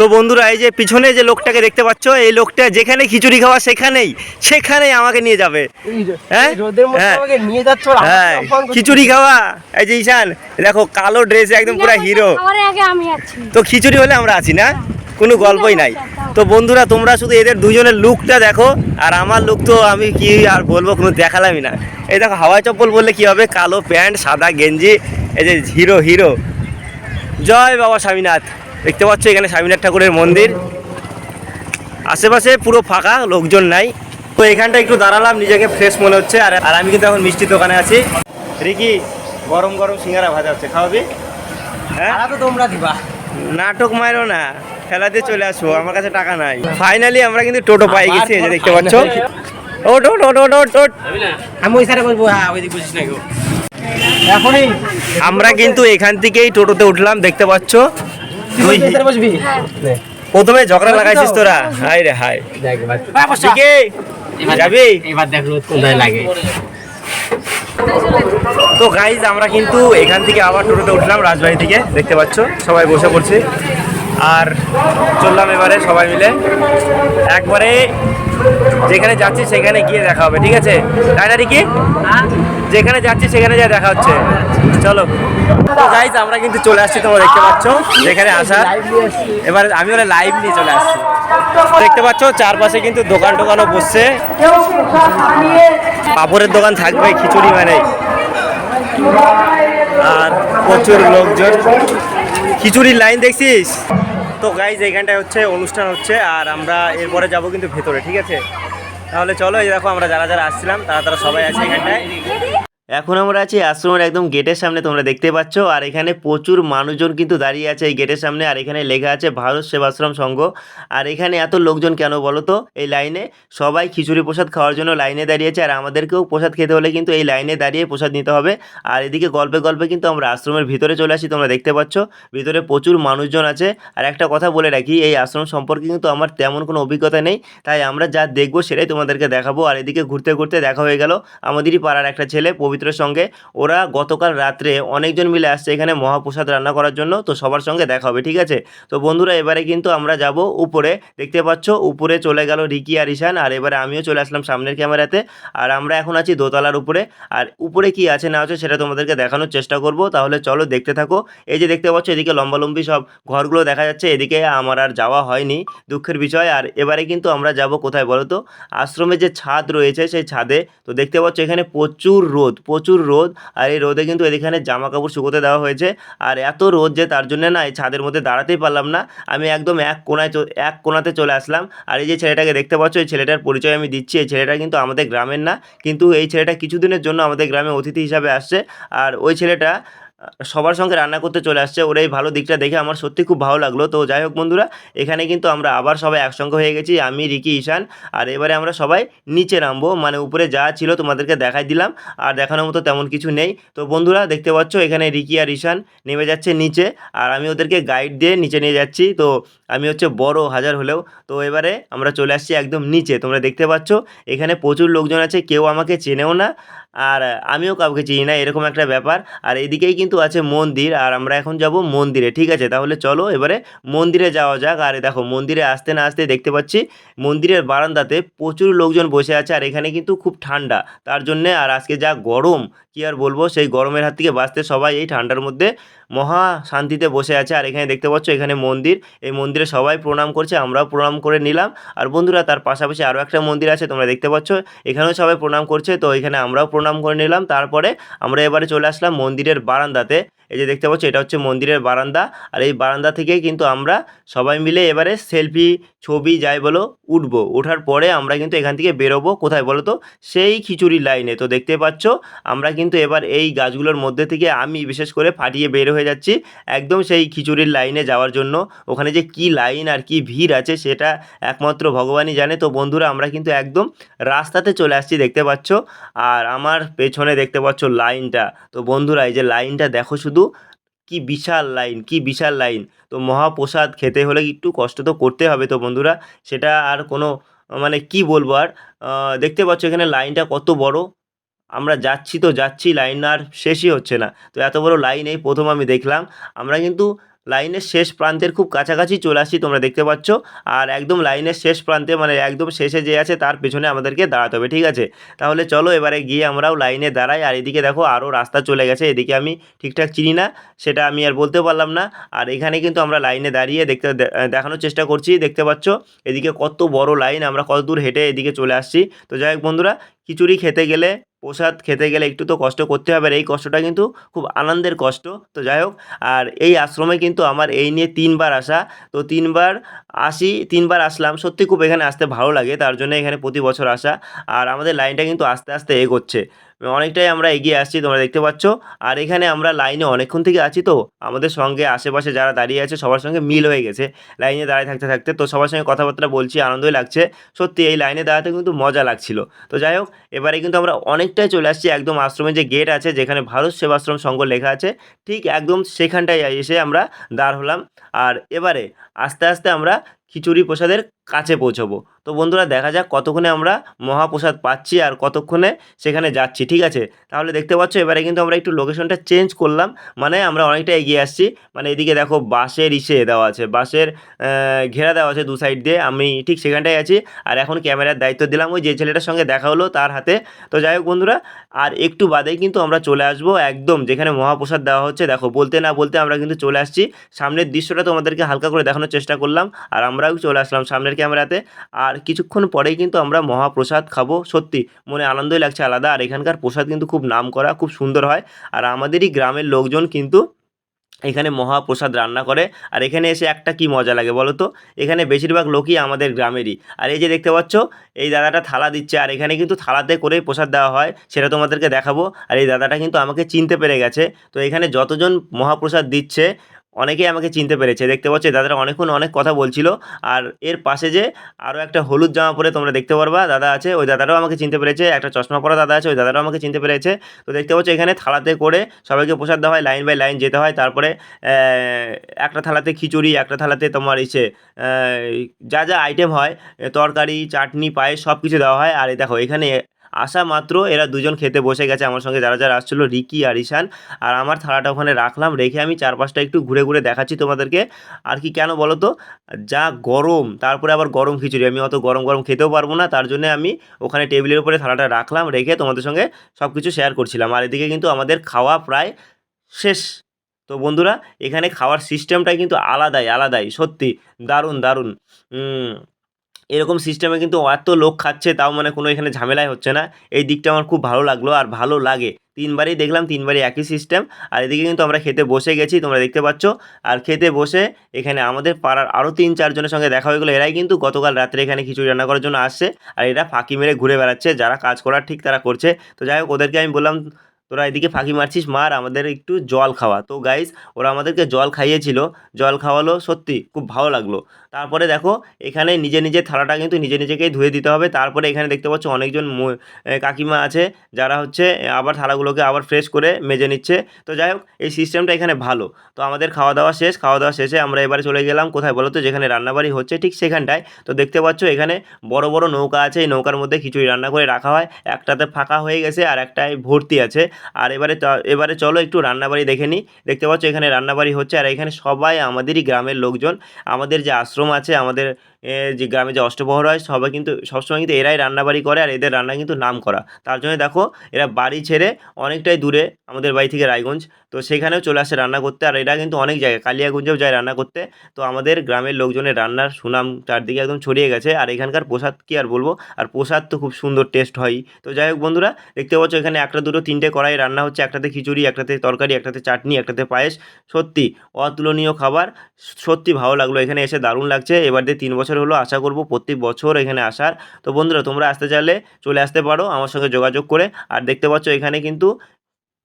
তো বন্ধুরা এই যে পিছনে যে লোকটাকে দেখতে পাচ্ছ এই লোকটা যেখানে খিচুড়ি খাওয়া সেখানেই সেখানেই আমাকে নিয়ে যাবে। হ্যাঁ? হ্যাঁ। আমাকে নিয়ে যাচ্ছ আর আমাকে হ্যাঁ। খিচুড়ি খাওয়া। এই যে ঈশান দেখো কালো ড্রেস একদম পুরো হিরো খাবারের আগে আমি আছি। তো খিচুড়ি হলে আমরা আছি না? কোনো গল্পই নাই। তো বন্ধুরা তোমরা শুধু এদের দুজনের লুকটা দেখো আর আমার লুক তো আমি কি আর বলব কোনো দেখালামই না। এই দেখো হাওয়াই চপ্পল বললে কি হবে? কালো প্যান্ট সাদা গেঞ্জি এই যে হিরো হিরো জয় বাবা স্বামীনাথ। দেখতে পাচ্ছ এখানে স্বামীনাথ ঠাকুরের মন্দির। আশেপাশে পুরো ফাঁকা লোকজন নাই। তো এখানটা একটু দাঁড়ালাম নিজেকে ফ্রেশ মনে হচ্ছে। আর আর আমি কিন্তু এখন মিষ্টির দোকানে আছি। রিকি গরম গরম সিঙ্গারা ভাজা হচ্ছে খাওয়াবি? হ্যাঁ? তো তোমরা দিবা। নাটক মারো না খেলা দিয়ে চলে আসব আমার কাছে টাকা নাই। ফাইনালি আমরা কিন্তু টোটো পাই গেছি এই যে দেখতে পাচ্ছ। ওট ওট ওট ওট ওট ওট আমি ওই সাইডে বলব হ্যাঁ ওই দিক বুঝিস না কেউ। এখনই। আমরা কিন্তু এখান থেকেই টোটোতে উঠলাম দেখতে পাচ্ছ। তুই বসবি? প্রথমে ঝগড়া লাগাইছিস তোরা। হাই রে হাই যাবি? এবার দেখ রোদ কোথায় লাগে। তো গাইজ আমরা কিন্তু এখান থেকে আবার টোটোতে উঠলাম রাজবাড়ি থেকে। দেখতে পাচ্ছ সবাই বসে পড়ছি। আর চললাম এবারে সবাই মিলে। একবারে যেখানে যাচ্ছি সেখানে গিয়ে দেখা হবে, ঠিক আছে? তাই না কি যেখানে যাচ্ছি সেখানে যা দেখা হচ্ছে। চলো। তো গাইজ আমরা কিন্তু চলে আসছি, তোমরা দেখতে পাচ্ছ। যেখানে আসার এবার আমি ওরা লাইভ নিয়ে চলে আসছি। দেখতে পাচ্ছ, চারপাশে কিন্তু দোকান টোকানও বসছে। পাপড়ের দোকান থাকবে, খিচুড়ি মানে। আর প্রচুর লোকজন। খিচুড়ির লাইন দেখছিস? তো গাইজ এইখানটায় হচ্ছে, অনুষ্ঠান হচ্ছে, আর আমরা এরপরে যাব কিন্তু ভেতরে, ঠিক আছে? তাহলে চলো, এই দেখো আমরা যারা যারা আসছিলাম, তারা তারা সবাই আছে এখানটায় এখন আমরা আছি আশ্রমের একদম গেটের সামনে, তোমরা দেখতে পাচ্ছ। আর এখানে প্রচুর মানুষজন কিন্তু দাঁড়িয়ে আছে এই গেটের সামনে। আর এখানে লেখা আছে, ভারত সেবাশ্রম সংঘ। আর এখানে এত লোকজন কেন বলো তো? এই লাইনে সবাই খিচুড়ি প্রসাদ খাওয়ার জন্য লাইনে দাঁড়িয়েছে আর আমাদেরকেও প্রসাদ খেতে হলে কিন্তু এই লাইনে দাঁড়িয়ে প্রসাদ নিতে হবে। আর এদিকে গল্পে গল্পে কিন্তু আমরা আশ্রমের ভিতরে চলে আসি, তোমরা দেখতে পাচ্ছ। ভিতরে প্রচুর মানুষজন আছে। আর একটা কথা বলে রাখি, এই আশ্রম সম্পর্কে কিন্তু আমার তেমন কোনো অভিজ্ঞতা নেই। তাই আমরা যা দেখব সেটাই তোমাদেরকে দেখাবো। আর এদিকে ঘুরতে ঘুরতে দেখা হয়ে গেল। আমাদেরই পাড়ার একটা ছেলে পবিত্রের সঙ্গে। ওরা গতকাল রাত্রে অনেকজন মিলে আসছে এখানে মহাপ্রসাদ রান্না করার জন্য, তো সবার সঙ্গে দেখা হবে, ঠিক আছে? তো বন্ধুরা, এবারে কিন্তু আমরা যাব উপরে। দেখতে পাচ্ছ, উপরে চলে গেল রিকি আর ঈশান, আর এবারে আমিও চলে আসলাম সামনের ক্যামেরাতে। আর আমরা এখন আছি দোতলার উপরে। আর উপরে কি আছে, না আছে, সেটা তোমাদেরকে দেখানোর চেষ্টা করব। তাহলে চলো দেখতে থাকো। এই যে দেখতে পাচ্ছ, এদিকে লম্বালম্বি সব ঘরগুলো দেখা যাচ্ছে, এদিকে আমার আর যাওয়া হয়নি, দুঃখের বিষয়। আর এবারে কিন্তু আমরা যাব কোথায় বলো তো আশ্রমে যে ছাদ রয়েছে, সেই ছাদে, তো দেখতে পাচ্ছ, এখানে প্রচুর রোদ প্রচুর রোদ আর এই রোদে কিন্তু এখানে জামা কাপড় শুকোতে দেওয়া হয়েছে। আর এত রোদ যে তার জন্য না এই ছাদের মধ্যে দাঁড়াতেই পারলাম না। আমি একদম এক কোনায় এক কোনাতে চলে আসলাম। আর এই যে ছেলেটাকে দেখতে পাচ্ছ, এই ছেলেটার পরিচয় আমি দিচ্ছি। এই ছেলেটা কিন্তু আমাদের গ্রামের না। কিন্তু এই ছেলেটা কিছুদিনের জন্য আমাদের গ্রামে অতিথি হিসাবে আসছে। আর ওই ছেলেটা সবার সঙ্গে রান্না করতে চলে আসছে। ওর এই ভালো দিকটা দেখে আমার সত্যি খুব ভালো লাগল। তো যাই হোক বন্ধুরা, এখানে কিন্তু আমরা আবার সবাই একসঙ্গে হয়ে গেছি, আমি, রিকি, ঈশান। আর এবারে আমরা সবাই নিচে নামবো মানে উপরে যা ছিল তোমাদেরকে দেখাই দিলাম। আর দেখানোর মতো তেমন কিছু নেই। তো বন্ধুরা, দেখতে পাচ্ছ, এখানে রিকি আর ঈশান নেমে যাচ্ছে নিচে। আর আমি ওদেরকে গাইড দিয়ে নিচে নিয়ে যাচ্ছি। তো আমি হচ্ছে বড় হাজার হলেও। তো এবারে আমরা চলে আসছি একদম নিচে। তোমরা দেখতে পাচ্ছ, এখানে প্রচুর লোকজন আছে, কেউ আমাকে চেনেও না। আর আমিও কাউকে চিনি না, এরকম একটা ব্যাপার। আর এদিকেই কিন্তু আছে মন্দির, আর আমরা এখন যাব মন্দিরে, ঠিক আছে? তাহলে চলো এবারে মন্দিরে যাওয়া যাক। আর দেখো, মন্দিরে আসতে না আসতে দেখতে পাচ্ছি মন্দিরের বারান্দাতে প্রচুর লোকজন বসে আছে, আর এখানে কিন্তু খুব ঠান্ডা। তার জন্যে আর আজকে যা গরম, কি আর বলব? সেই গরমের হাত থেকে বাঁচতে সবাই এই ঠান্ডার মধ্যে মহা শান্তিতে বসে আছে। আর এখানে দেখতে পাচ্ছ, এখানে মন্দির। এই মন্দিরে সবাই প্রণাম করছে, আমরাও প্রণাম করে নিলাম। আর বন্ধুরা, তার পাশাপাশি আরও একটা মন্দির আছে, তোমরা দেখতে পাচ্ছ। এখানেও সবাই প্রণাম করছে, তো এখানে আমরাও প্রণাম করে নিলাম। তারপরে আমরা এবারে চলে আসলাম মন্দিরের বারান্দাতে। এই যে দেখতে পাচ্ছ, এটা হচ্ছে মন্দিরের বারান্দা। আর এই বারান্দা থেকে কিন্তু আমরা সবাই মিলে এবারে সেলফি, ছবি, যাই বলো, উঠবো। ওঠার পরে আমরা কিন্তু এখান থেকে বেরোবো। কোথায় বলো তো? সেই খিচুড়ির লাইনে। তো দেখতে পাচ্ছ, আমরা কিন্তু এবার এই গাছগুলোর মধ্যে থেকে আমি, বিশেষ করে, ফাটিয়ে বের হয়ে যাচ্ছি। একদম সেই খিচুড়ির লাইনে যাওয়ার জন্য। ওখানে যে কি লাইন আর কি ভিড় আছে সেটা একমাত্র ভগবানই জানে। তো বন্ধুরা, আমরা কিন্তু একদম রাস্তাতে চলে আসছি, দেখতে পাচ্ছ? আর আমার পেছনে দেখতে পাচ্ছ লাইনটা। তো বন্ধুরা, এই যে লাইনটা দেখো শুধু। কি বিশাল লাইন, কি বিশাল লাইন। তো মহাপ্রসাদ খেতে হলে একটু কষ্ট তো করতে হবে তো বন্ধুরা। সেটা আর কোনো মানে কি বলব আর? দেখতে পাচ্ছ এখানে লাইনটা কত বড়। আমরা যাচ্ছি তো যাচ্ছি লাইন আর শেষই হচ্ছে না। তো এত বড় লাইন এই প্রথম আমি দেখলাম। আমরা কিন্তু লাইনের শেষ প্রান্তের খুব কাছাকাছি চলে আসছি, তোমরা দেখতে পাচ্ছ। আর একদম লাইনের শেষ প্রান্তে মানে একদম শেষে যে আছে, তার পেছনে আমাদেরকে দাঁড়াতে হবে, ঠিক আছে? তাহলে চলো এবারে গিয়ে আমরাও লাইনে দাঁড়াই। আর এদিকে দেখো আরও রাস্তা চলে গেছে, এদিকে আমি ঠিকঠাক চিনি না, সেটা আমি আর বলতে পারলাম না। আর এখানে কিন্তু আমরা লাইনে দাঁড়িয়ে দেখতে দেখানোর চেষ্টা করছি, দেখতে পাচ্ছ? এদিকে কত বড় লাইন আমরা কত দূর হেঁটে এদিকে চলে আসছি। তো যাই হোক বন্ধুরা, খিচুড়ি খেতে গেলে প্রসাদ খেতে গেলে একটু তো কষ্ট করতে হবে আর এই কষ্টটা কিন্তু খুব আনন্দের কষ্ট। তো যাই হোক, আর এই আশ্রমে কিন্তু আমার এই নিয়ে তিনবার আসা। তো তিনবার আসি, তিনবার আসলাম। সত্যি খুব এখানে আসতে ভালো লাগে, তার জন্য এখানে প্রতি বছর আসা। আর আমাদের লাইনটা কিন্তু আস্তে আস্তে এগোচ্ছে। অনেকটাই আমরা এগিয়ে আসছি, তোমরা দেখতে পাচ্ছ। আর এখানে আমরা লাইনে অনেকক্ষণ থেকে আছি তো, আমাদের সঙ্গে আশেপাশে যারা দাঁড়িয়ে আছে সবার সঙ্গে মিল হয়ে গেছে। লাইনে দাঁড়িয়ে থাকতে থাকতে তো সবার সঙ্গে কথাবার্তা বলছি, আনন্দই লাগছে। সত্যি এই লাইনে দাঁড়াতে কিন্তু মজা লাগছিল। তো যাই হোক, এবারে কিন্তু আমরা অনেকটাই চলে আসছি একদম আশ্রমে যে গেট আছে, যেখানে ভারত সেবাশ্রম সংঘ লেখা আছে, ঠিক একদম সেখানটায় এসে আমরা দাঁড় হলাম। আর এবারে আস্তে আস্তে আমরা খিচুড়ি প্রসাদের কাছে পৌঁছবো। তো বন্ধুরা দেখা যাক কতক্ষণে আমরা মহাপ্রসাদ পাচ্ছি আর কতক্ষণে সেখানে যাচ্ছি ঠিক আছে? তাহলে দেখতে পাচ্ছ এবারে কিন্তু আমরা একটু লোকেশনটা চেঞ্জ করলাম মানে আমরা অনেকটা এগিয়ে আসছি। মানে এদিকে দেখো বাঁশের ইসে দেওয়া আছে আহ, ঘেরা দেওয়া আছে দু সাইড দিয়ে আমি ঠিক সেখানটায় আছি। আর এখন ক্যামেরার দায়িত্ব দিলাম ওই যে ছেলেটার সঙ্গে দেখা হলো তার হাতে। তো যাই হোক বন্ধুরা আর একটু বাদেই কিন্তু আমরা চলে আসব একদম যেখানে মহাপ্রসাদ দেওয়া হচ্ছে। দেখো বলতে না বলতে আমরা কিন্তু চলে আসছি। সামনের দৃশ্যটা তোমাদেরকে হালকা করে দেখানোর চেষ্টা করলাম। আর আমরাও চলে আসলাম সামনের ক্যামেরাতে। আর কিছুক্ষণ পরেই কিন্তু আমরা মহাপ্রসাদ খাব, সত্যি। মনে আনন্দই লাগছে আলাদা। আর এখানকার প্রসাদ কিন্তু খুব নাম করা খুব সুন্দর হয়। আর আমাদেরই গ্রামের লোকজন কিন্তু এখানে মহাপ্রসাদ রান্না করে। আর এখানে এসে একটা কি মজা লাগে বলো তো? এখানে বেশিরভাগ লোকই আমাদের গ্রামেরই। আর এই যে দেখতে পাচ্ছ, এই দাদাটা থালা দিচ্ছে। আর এখানে কিন্তু থালাতে করেই প্রসাদ দেওয়া হয়, সেটা তোমাদেরকে দেখাবো। আর এই দাদাটা কিন্তু আমাকে চিনতে পেরে গেছে। তো এখানে যতজন মহাপ্রসাদ দিচ্ছে অনেকেই আমাকে চিনতে পেরেছে। দেখতে পাচ্ছ দাদারা অনেকক্ষণ অনেক কথা বলছিল। আর এর পাশে যে আরও একটা হলুদ জামা পরে তোমরা দেখতে পারবা, দাদা আছে, ওই দাদাটাও আমাকে চিনতে পেরেছে। একটা চশমা পরা দাদা আছে, ওই দাদাটাও আমাকে চিনতে পেরেছে। তো দেখতে পাচ্ছ, এখানে থালাতে করে সবাইকে প্রসাদ দেওয়া হয়, লাইন বাই লাইন যেতে হয়। তারপরে একটা থালাতে খিচুড়ি, একটা থালাতে তোমার ইসে যা যা আইটেম হয়, তরকারি, চাটনি, পায়েস সব কিছু দেওয়া হয়। আর দেখো, এখানে আসা মাত্র এরা দুজন খেতে বসে গেছে আমার সঙ্গে। যারা যারা আসছিল, রিকি আর ঈশান। আর আমার থালাটা ওখানে রাখলাম, রেখে আমি চারপাশটা একটু ঘুরে ঘুরে দেখাচ্ছি তোমাদেরকে। আর কি কেন বলো তো? যা গরম, তারপরে আবার গরম খিচুড়ি। আমি অত গরম গরম খেতেও পারব না, তার জন্য আমি ওখানে টেবিলের উপরে থালাটা রাখলাম, রেখে তোমাদের সঙ্গে সব কিছু শেয়ার করছিলাম। আর এদিকে কিন্তু আমাদের খাওয়া প্রায় শেষ। তো বন্ধুরা, এখানে খাওয়ার সিস্টেমটা কিন্তু আলাদাই আলাদাই। সত্যি, দারুণ দারুণ। এরকম সিস্টেমে কিন্তু এত লোক খাচ্ছে, তাও মানে কোনো এখানে ঝামেলাই হচ্ছে না। এই দিকটা আমার খুব ভালো লাগল আর ভালো লাগে। তিনবারই দেখলাম, তিনবারই একই সিস্টেম আর এদিকে কিন্তু আমরা খেতে বসে গেছি, তোমরা দেখতে পাচ্ছ। আর খেতে বসে এখানে আমাদের পাড়ার আরও তিন চারজনের সঙ্গে দেখা হয়ে গেলো। এরাই কিন্তু গতকাল রাত্রে এখানে খিচুড়ি রান্না করার জন্য আসছে। আর এরা ফাঁকি মেরে ঘুরে বেড়াচ্ছে। যারা কাজ করার ঠিক তারা করছে। তো যাই হোক, ওদেরকে আমি বললাম, তোরা এদিকে ফাঁকি মারছিস, মার। আমাদের একটু জল খাওয়া। তো গাইস ওরা আমাদেরকে জল খাইয়েছিল। জল খাওয়ালো সত্যি খুব ভালো লাগল। তারপরে দেখো, এখানে নিজে নিজে থালাটা কিন্তু নিজে নিজেকেই ধুয়ে দিতে হবে। তারপরে এখানে দেখতে পাচ্ছ অনেকজন কাকিমা আছে, যারা হচ্ছে আবার থালাগুলোকে আবার ফ্রেশ করে মেজে নিচ্ছে। তো যাই হোক, এই সিস্টেমটা এখানে ভালো। তো আমাদের খাওয়া দাওয়া শেষ। খাওয়া দাওয়া শেষে আমরা এবারে চলে গেলাম, কোথায় বলো তো যেখানে রান্নাবাড়ি হচ্ছে, ঠিক সেখানটায়। তো দেখতে পাচ্ছ এখানে বড় বড় নৌকা আছে। এই নৌকার মধ্যে খিচুড়ি রান্না করে রাখা হয়। একটাতে ফাঁকা হয়ে গেছে আর একটায় ভর্তি আছে। আর এবারে এবারে চলো একটু রান্নাবাড়ি দেখে নিই। দেখতে পাচ্ছ এখানে রান্নাবাড়ি হচ্ছে। আর এখানে সবাই আমাদেরই গ্রামের লোকজন। আমাদের যে আশ্রম আছে আমাদের যে গ্রামে যে অষ্টপ্রহর হয়, সবাই কিন্তু, সবসময় কিন্তু এরাই রান্নাবাড়ি করে আর এদের রান্না কিন্তু নাম করা তার জন্য দেখো, এরা বাড়ি ছেড়ে অনেকটাই দূরে আমাদের বাড়ি থেকে রায়গঞ্জ, তো সেখানেও চলে আসে রান্না করতে। আর এরা কিন্তু অনেক জায়গায়, কালিয়াগঞ্জেও যায় রান্না করতে। তো আমাদের গ্রামের লোকজনের রান্নার সুনাম চারদিকে একদম ছড়িয়ে গেছে। আর এখানকার প্রসাদ কি আর বলব, আর প্রসাদ তো খুব সুন্দর টেস্ট হয়। তো যাই হোক বন্ধুরা, দেখতে পাচ্ছ এখানে একটা দুটো তিনটে কড়াই রান্না হচ্ছে। একটাতে খিচুড়ি, একটাতে তরকারি, একটাতে চাটনি, একটাতে পায়েস। সত্যি অতুলনীয় খাবার, সত্যি ভালো লাগল। এখানে এসে দারুণ লাগছে। এবার দিয়ে তিন বছর হলো আশা করব প্রত্যেক বছর এখানে আসার। তো বন্ধুরা, তোমরা আসতে চাইলে চলে আসতে পারো। আমার সঙ্গে যোগাযোগ করে। আর দেখতে পাচ্ছ এখানে কিন্তু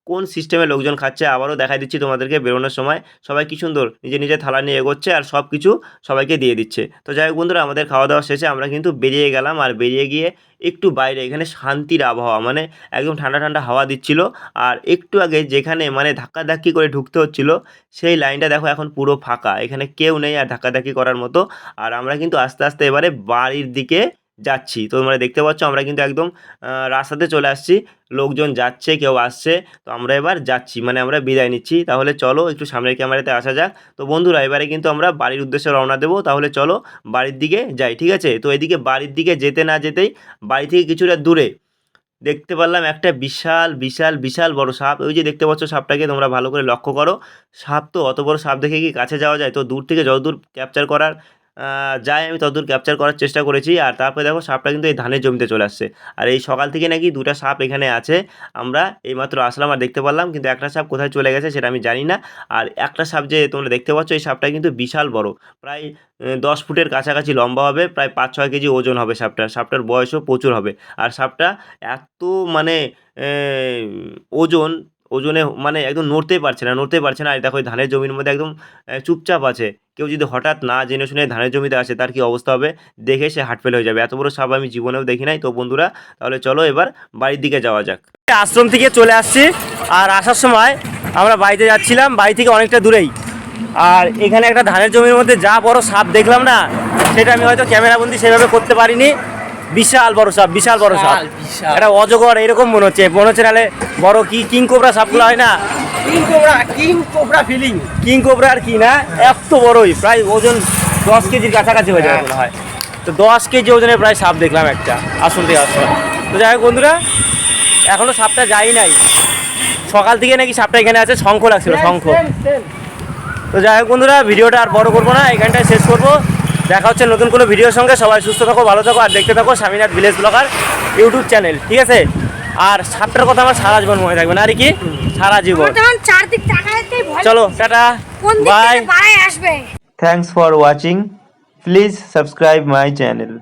কোন সিস্টেমে লোকজন খাচ্ছে আবারও দেখাই দিচ্ছি তোমাদেরকে বেরোনোর সময়। সবাই কি সুন্দর? নিজে নিজে থালা নিয়ে এগোচ্ছে আর সব কিছু সবাইকে দিয়ে দিচ্ছে। তো যাই হোক বন্ধুরা, আমাদের খাওয়া দাওয়া শেষে আমরা কিন্তু বেরিয়ে গেলাম আর বেরিয়ে গিয়ে একটু বাইরে, এখানে শান্তির আবহাওয়া মানে একদম ঠান্ডা ঠান্ডা হাওয়া দিচ্ছিল। আর একটু আগে যেখানে মানে ধাক্কাধাক্কি করে ঢুকতে হচ্ছিল, সেই লাইনটা দেখো এখন পুরো ফাঁকা। এখানে কেউ নেই আর ধাক্কাধাক্কি করার মতো। আর আমরা কিন্তু আস্তে আস্তে এবারে বাড়ির দিকে যাচ্ছি। তো তোমরা দেখতে পাচ্ছ আমরা কিন্তু একদম রাস্তাতে চলে আসছি। লোকজন যাচ্ছে, কেউ আসছে। তো আমরা এবার যাচ্ছি মানে আমরা বিদায় নিচ্ছি। তাহলে চলো একটু সামনের ক্যামেরাতে আসা যাক। তো বন্ধুরা, এবারে কিন্তু আমরা বাড়ির উদ্দেশ্যে রওনা দেবো। তাহলে চলো বাড়ির দিকে যাই, ঠিক আছে? তো এদিকে বাড়ির দিকে যেতে না যেতেই বাড়ি থেকে কিছুটা দূরে দেখতে পারলাম একটা বিশাল বিশাল বিশাল বড় সাপ। ওই যে দেখতে পাচ্ছ সাপটাকে তোমরা ভালো করে লক্ষ্য করো। সাপ তো অত বড় সাপ দেখে কি কাছে যাওয়া যায়? তো দূর থেকে যতদূর ক্যাপচার করার যায় আমি ততদূর ক্যাপচার করার চেষ্টা করেছি, আর তারপরে দেখো সাপটা কিন্তু এই ধানের জমিতে চলে আসছে। আর এই সকাল থেকে নাকি দুটো সাপ এখানে আছে, আমরা এইমাত্র আসলাম আর দেখতে পারলাম, কিন্তু একটা সাপ কোথায় চলে গেছে সেটা আমি জানি না। আর একটা সাপ যে তোমরা দেখতে পাচ্ছ, এই সাপটা কিন্তু বিশাল বড়, প্রায় দশ ফুটের কাছাকাছি লম্বা হবে, প্রায় পাঁচ ছয় কেজি ওজন হবে সাপটার সাপটার বয়সও প্রচুর হবে। আর সাপটা এত মানে ওজন, ওজনে মানে একদম নড়তেই পারছে না, নড়তেই পারছে না। আর দেখো ধানের জমির মধ্যে একদম চুপচাপ আছে। কেউ যদি হঠাৎ না জেনে শুনে ধানের জমিতে আসে, তার কি অবস্থা হবে? দেখে সে হাট ফেল হয়ে যাবে। এত বড় সাপ আমি জীবনেও দেখি নাই। তো বন্ধুরা, তাহলে চলো এবার বাড়ির দিকে যাওয়া যাক। আশ্রম থেকে চলে আসছি। আর আসার সময় আমরা বাড়িতে যাচ্ছিলাম। বাড়ি থেকে অনেকটা দূরেই। আর এখানে একটা ধানের জমির মধ্যে যা বড় সাপ দেখলাম না, সেটা আমি হয়তো ক্যামেরাবন্দি সেভাবে করতে পারিনি। বিশাল বড় সাপ বিশাল বড় সাপ। এটা অজগর এরকম মনে হচ্ছে। মনে হচ্ছে নাহলে বড় কি কিং কোবরা সাপগুলো হয় না? King cobra king cobra feeling king cobra আর কি না? এত বড়ই প্রায় ওজন দশ কেজির কাছাকাছি হয়ে যাবে মনে হয়। তো দশ কেজি ওজনের প্রায় সাপ দেখলাম একটা। আসল থেকে আসল। তো যাই হোক বন্ধুরা এখনও সাপটা যাই নাই। সকাল থেকে নাকি সাপটা এখানে আছে শঙ্খ লাগছিল শঙ্খ। তো যাই হোক বন্ধুরা ভিডিওটা আর বড় করব না এখানটায় শেষ করব। দেখা হচ্ছে নতুন কোনো ভিডিওর সঙ্গে। সবাই সুস্থ থাকো ভালো থাকো আর দেখতে থাকো Swaminath village blogger YouTube channel ঠিক আছে? আর সাতটার কথা আমার সারা জীবন মনে থাকবে না। আর কি? সারা জীবন। চলো tata. Bye thanks for watching please subscribe my channel.